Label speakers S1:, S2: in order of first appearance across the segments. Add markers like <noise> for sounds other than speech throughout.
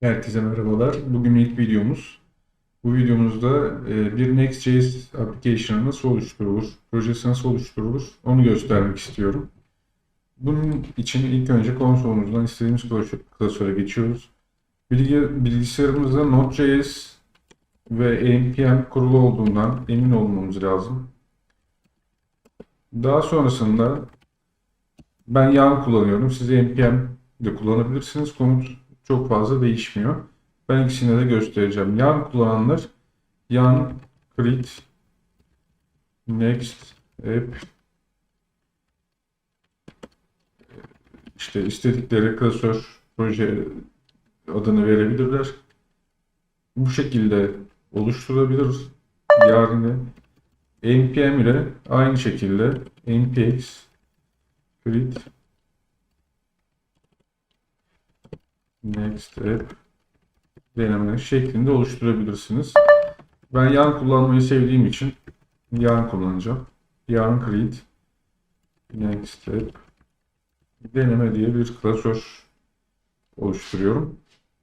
S1: Herkese merhabalar. Bugün ilk videomuz. Bu videomuzda e, bir Next.js application'ı nasıl oluşturulur, projesi nasıl oluşturulur onu göstermek istiyorum. Bunun için ilk önce konsolumuzdan istediğimiz klasö- klasöre geçiyoruz. Bilgi, bilgisayarımızda Node.js ve npm kurulu olduğundan emin olmamız lazım. Daha sonrasında ben yarn kullanıyorum. Siz npm de kullanabilirsiniz. Komut çok fazla değişmiyor. Ben ikisini de göstereceğim. Yarn kullananlar yarn create next app işte istedikleri klasör proje adını verebilirler. Bu şekilde oluşturabiliriz. Yarını npm ile aynı şekilde npx create next app deneme şeklinde oluşturabilirsiniz. Ben yarn kullanmayı sevdiğim için yarn kullanacağım. Yarn create next app deneme diye bir klasör oluşturuyorum.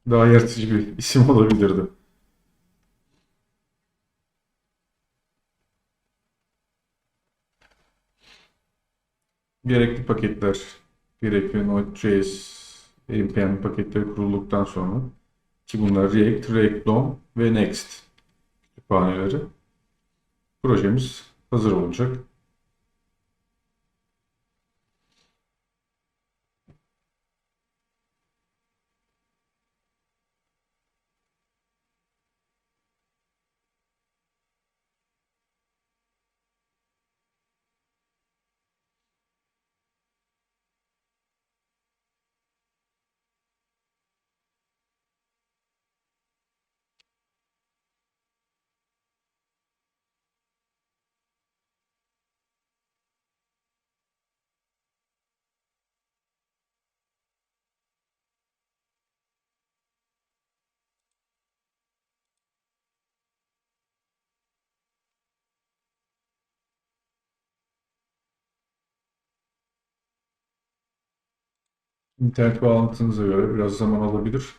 S1: Daha yaratıcı bir <laughs> isim olabilirdi. Gerekli paketler, gerekli Node.js, npm paketleri kurulduktan sonra ki bunlar React, React DOM ve Next kütüphaneleri projemiz hazır olacak. İnternet bağlantınıza göre biraz zaman alabilir.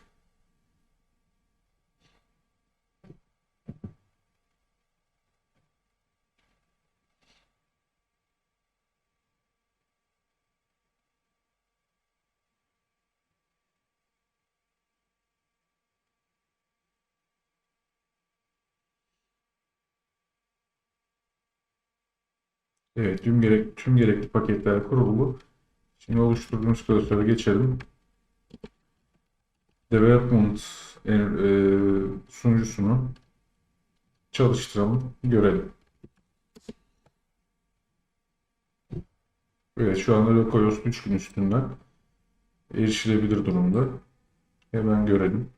S1: Evet, tüm gerek tüm gerekli paketler kurulu. Şimdi oluşturduğumuz klasöre geçelim. Development e, e, sunucusunu çalıştıralım, görelim. Evet, şu anda localhost 3000 üstünden erişilebilir durumda. Hemen görelim.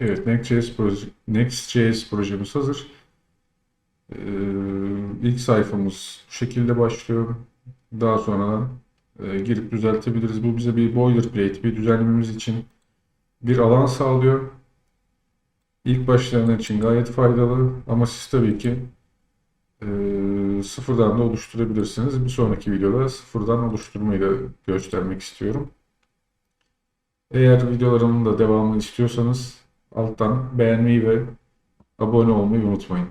S1: Evet, Next.js proje, Next.js projemiz hazır. Ee, ilk sayfamız bu şekilde başlıyor. Daha sonradan e, girip düzeltebiliriz. Bu bize bir boilerplate, bir düzenlememiz için bir alan sağlıyor. İlk başlayanlar için gayet faydalı ama siz tabii ki e, sıfırdan da oluşturabilirsiniz. Bir sonraki videoda sıfırdan oluşturmayı da göstermek istiyorum. Eğer videolarımın da devamını istiyorsanız alttan beğenmeyi ve abone olmayı unutmayın.